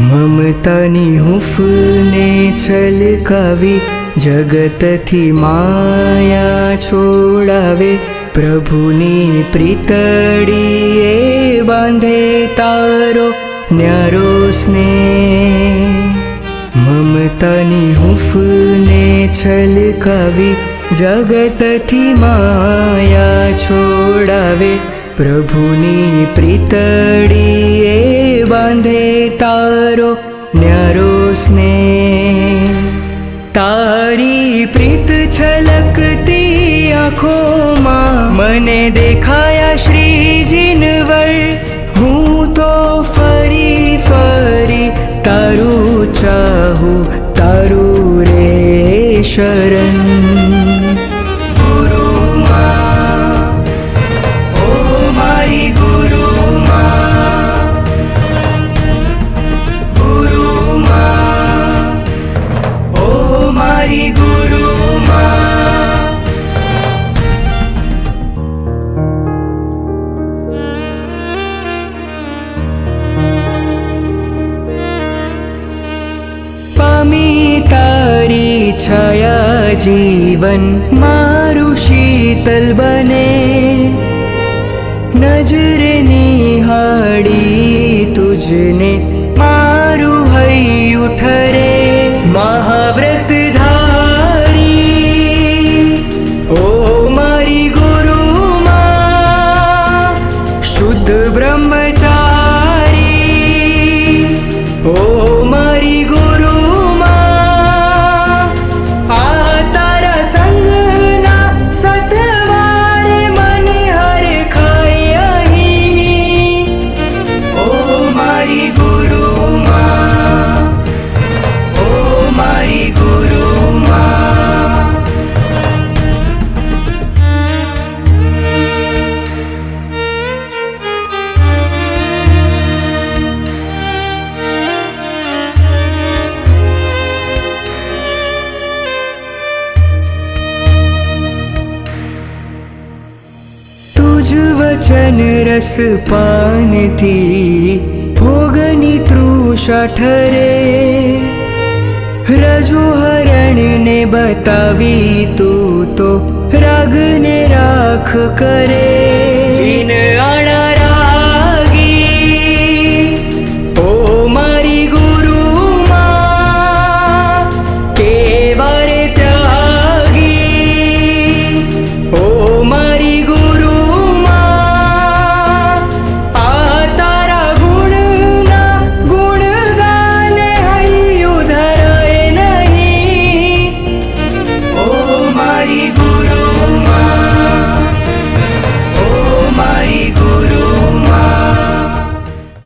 મમતાની હૂંફને છલકાવી જગતથી માયા છોડાવે. પ્રભુની પ્રીતડીએ બાંધે તારો ન્યારો સ્નેહ. મમતાની હૂંફને છલકાવી જગતથી માયા છોડાવે. પ્રભુની પ્રીતડીએ સ્નેહ તારી પ્રીત છલકતી આંખોમાં મને દેખાયા શ્રીજીનવર હું તો ફરી ફરી તારું ચાહું તારું રે શરણ छाया जीवन मारु शीतल जीवनीतल नजर तुझने मारु है उठरे। महाव्रत धारी ओ मारी गुरु मा शुद्ध ब्रह्मचार। વચન રસ પાનથી ભોગની તૃષા ઠરે. રજુ હરણને બતાવી તું તો રાગને રાખ કરે.